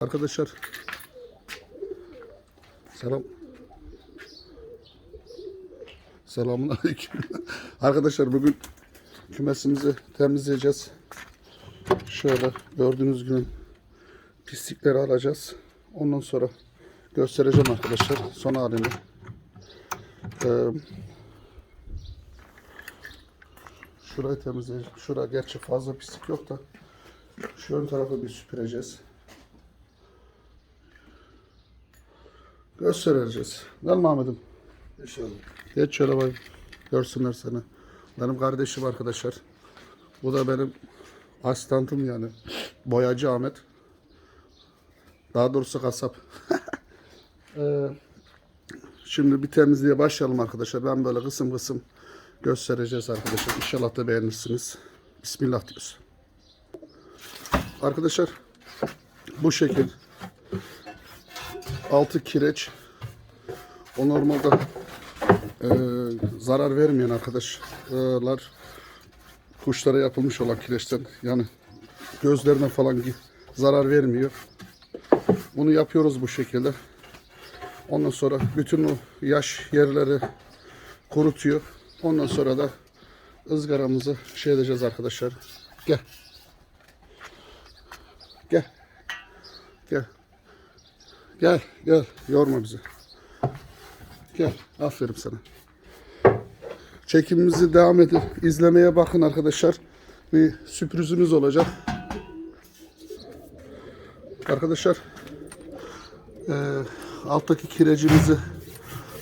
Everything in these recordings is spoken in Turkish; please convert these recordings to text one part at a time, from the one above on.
Arkadaşlar selam. Selamun aleyküm. Arkadaşlar bugün kümesimizi temizleyeceğiz. Şöyle gördüğünüz gibi pislikleri alacağız. Ondan sonra göstereceğim arkadaşlar son halini. Ee, şurayı temizleyeceğiz. Şura gerçi fazla pislik yok da şu ön tarafı bir süpüreceğiz. Göstereceğiz. Gel Mahmet'im. İnşallah. Geç şöyle bak. Görsünler seni. Benim kardeşim arkadaşlar. Bu da benim asistanım yani. Boyacı Ahmet. Daha doğrusu kasap. Ee, şimdi bir temizliğe başlayalım arkadaşlar. Ben böyle kısım kısım göstereceğiz arkadaşlar. İnşallah da beğenirsiniz. Bismillah diyoruz. Arkadaşlar bu şekil altı kireç o normalde e, zarar vermeyen arkadaşlar kuşlara yapılmış olan kireçten yani gözlerine falan zarar vermiyor. Bunu yapıyoruz bu şekilde. Ondan sonra bütün o yaş yerleri kurutuyor. Ondan sonra da ızgaramızı şey edeceğiz arkadaşlar. Gel. Gel. Gel. Gel, gel. Yorma bizi. Gel. Aferin sana. Çekimimizi devam edin. izlemeye bakın arkadaşlar. Bir sürprizimiz olacak. Arkadaşlar eee, alttaki kirecimizi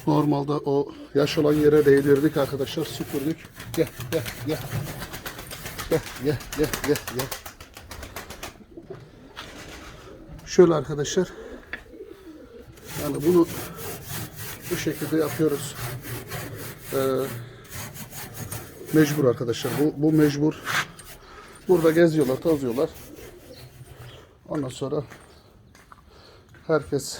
normalde o yaş olan yere değdirdik arkadaşlar. Süpürdük. Gel, gel, gel. Gel, gel, gel, gel, gel. Şöyle arkadaşlar. Yani bunu bu şekilde yapıyoruz. Ee, mecbur arkadaşlar. Bu, bu mecbur. Burada geziyorlar, tozuyorlar. Ondan sonra herkes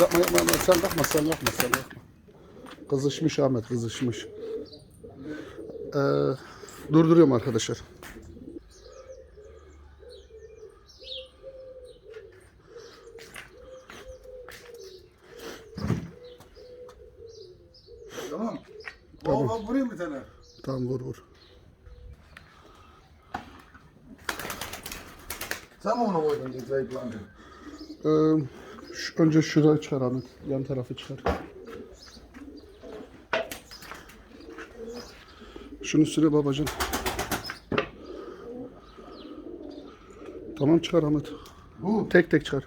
Yapma yapma yapma. Sen bakma sen bakma sen bakma. Kızışmış Ahmet kızışmış. Ee, durduruyorum arkadaşlar. Tamam. Tamam. Baba vurayım bir tane. Tamam vur vur. Sen mi onu koydun diye zayıflandın? Ee, şu- önce şurayı çıkar Ahmet. Yan tarafı çıkar. Şunu süre babacığım. Tamam çıkar Ahmet. Bu. Tek tek çıkar.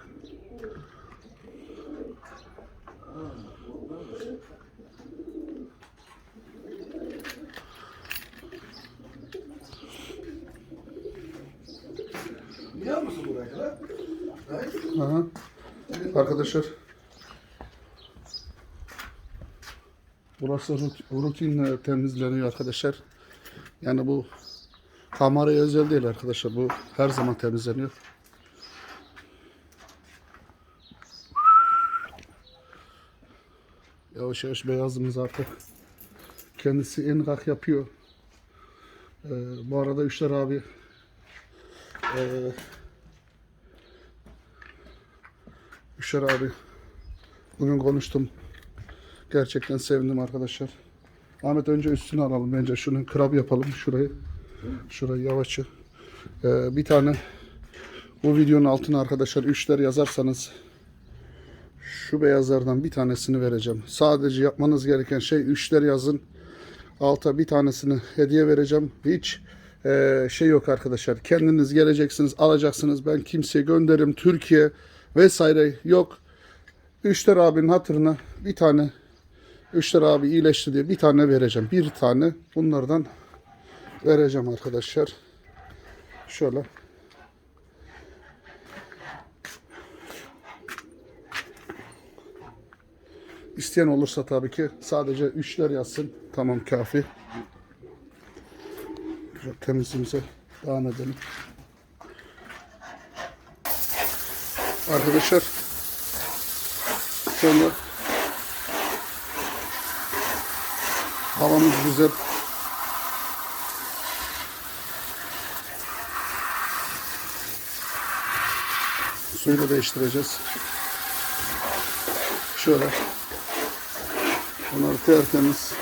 Biliyor musun burayı lan? Evet. Aha. Arkadaşlar. Burası rut- rutinle temizleniyor arkadaşlar. Yani bu kameraya özel değil arkadaşlar. Bu her zaman temizleniyor. Yavaş yavaş beyazımız artık kendisi en kalk yapıyor. Ee, bu arada Üçler abi ee, Üşer abi. Bugün konuştum. Gerçekten sevindim arkadaşlar. Ahmet önce üstünü alalım. Bence şunu krab yapalım. Şurayı. Şurayı yavaşça. Ee, bir tane bu videonun altına arkadaşlar üçler yazarsanız şu beyazlardan bir tanesini vereceğim. Sadece yapmanız gereken şey üçler yazın. Alta bir tanesini hediye vereceğim. Hiç eee, şey yok arkadaşlar. Kendiniz geleceksiniz, alacaksınız. Ben kimseye gönderirim. Türkiye vesaire yok. Üçler abinin hatırına bir tane Üçler abi iyileşti diye bir tane vereceğim. Bir tane bunlardan vereceğim arkadaşlar. Şöyle. İsteyen olursa tabii ki sadece üçler yazsın. Tamam kafi. Temizliğimize devam edelim. Arkadaşlar sonra havamız güzel suyunu değiştireceğiz. Şöyle. Bunlar tertemiz.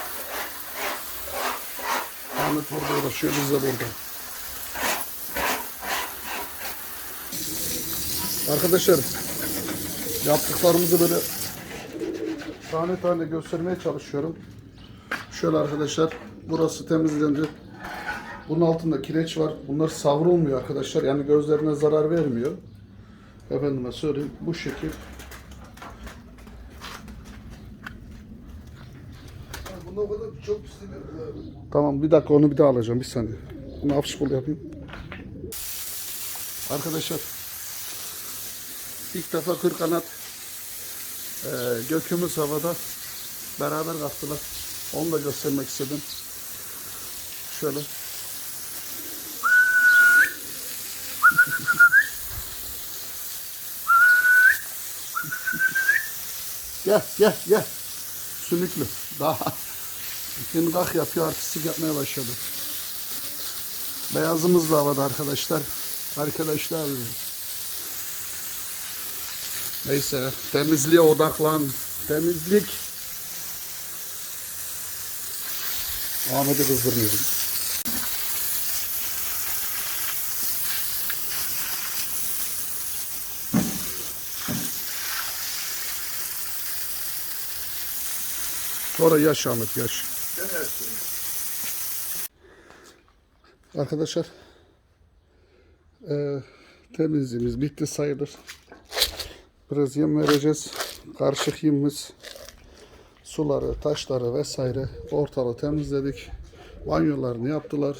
Ahmet burada uğraşıyor, biz de burada. Arkadaşlar yaptıklarımızı böyle tane tane göstermeye çalışıyorum. Şöyle arkadaşlar burası temizlendi. Bunun altında kireç var. Bunlar savrulmuyor arkadaşlar. Yani gözlerine zarar vermiyor. Efendime söyleyeyim bu şekil. Tamam bir dakika onu bir daha alacağım bir saniye. Bunu hafif yapayım. Arkadaşlar ilk defa kır kanat eee gökümüz havada beraber kalktılar. Onu da göstermek istedim. Şöyle. gel gel gel. Sümüklü. Daha Şimdi kalk yapıyor artistik yapmaya başladı. Beyazımız da havada arkadaşlar. Arkadaşlar. Neyse temizliğe odaklan. Temizlik. Ahmet'i kızdırmıyorum. Sonra yaş Ahmet yaş. Yapsın. Arkadaşlar eee temizliğimiz bitti sayılır. Biraz yem vereceğiz. Karışık yemimiz suları, taşları vesaire ortalığı temizledik. Banyolarını yaptılar.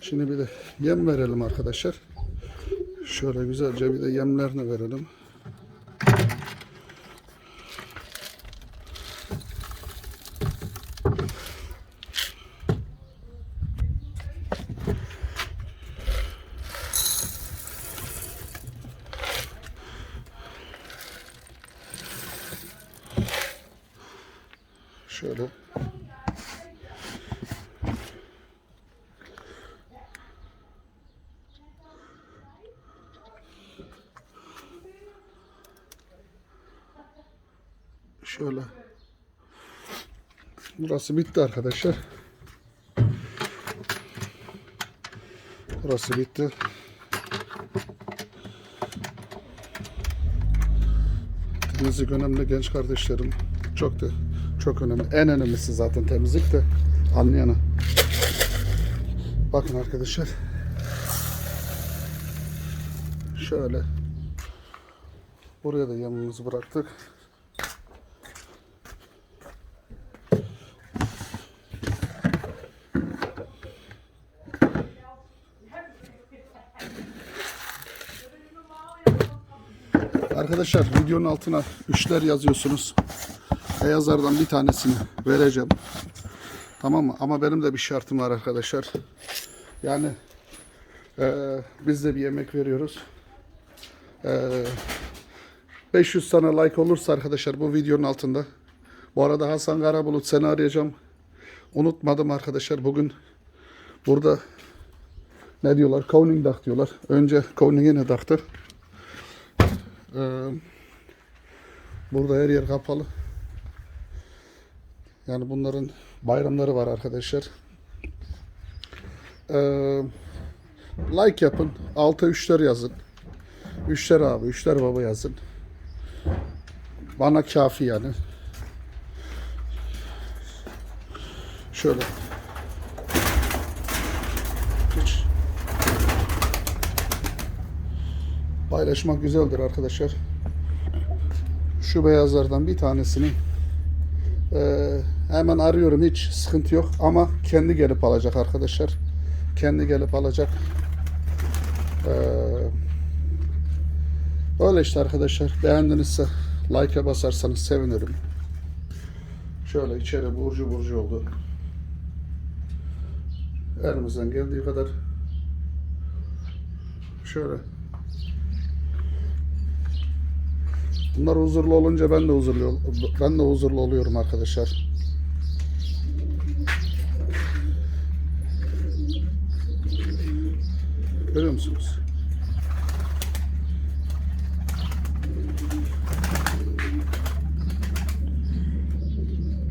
Şimdi bir de yem verelim arkadaşlar. Şöyle güzelce bir de yemlerini verelim. Şöyle. Şöyle. Burası bitti arkadaşlar. Burası bitti. Temizlik önemli genç kardeşlerim. Çok da çok önemli. En önemlisi zaten temizlik de anlayana. Bakın arkadaşlar. Şöyle. Buraya da yemimizi bıraktık. Arkadaşlar videonun altına üçler yazıyorsunuz. Beyazlardan bir tanesini vereceğim. Tamam mı? Ama benim de bir şartım var arkadaşlar. Yani eee, biz de bir yemek veriyoruz. Eee 500 tane like olursa arkadaşlar bu videonun altında. Bu arada Hasan Karabulut seni arayacağım. Unutmadım arkadaşlar bugün burada ne diyorlar? Koning Dağ diyorlar. Önce Koning'e ne daktı? Eee burada her yer kapalı. Yani bunların bayramları var arkadaşlar. Ee, like yapın. Alta üçler yazın. Üçler abi, üçler baba yazın. Bana kafi yani. Şöyle. Paylaşmak güzeldir arkadaşlar. Şu beyazlardan bir tanesini ee, hemen arıyorum hiç sıkıntı yok ama kendi gelip alacak arkadaşlar. Kendi gelip alacak. Ee, öyle işte arkadaşlar. Beğendinizse like'a basarsanız sevinirim. Şöyle içeri burcu burcu oldu. Elimizden geldiği kadar şöyle Bunlar huzurlu olunca ben de huzurlu ben de huzurlu oluyorum arkadaşlar. Görüyor musunuz?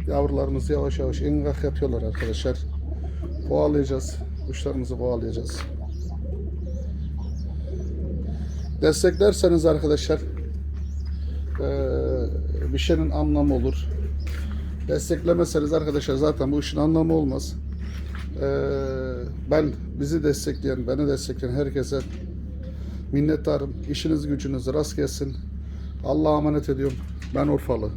Yavrularımız yavaş yavaş ingak yapıyorlar arkadaşlar. Kovalayacağız. Kuşlarımızı kovalayacağız. Desteklerseniz arkadaşlar bir şeyin anlamı olur. Desteklemezseniz arkadaşlar zaten bu işin anlamı olmaz. Eee, ben bizi destekleyen, beni destekleyen herkese minnettarım. İşiniz gücünüz rast gelsin. Allah'a emanet ediyorum. Ben Urfalı.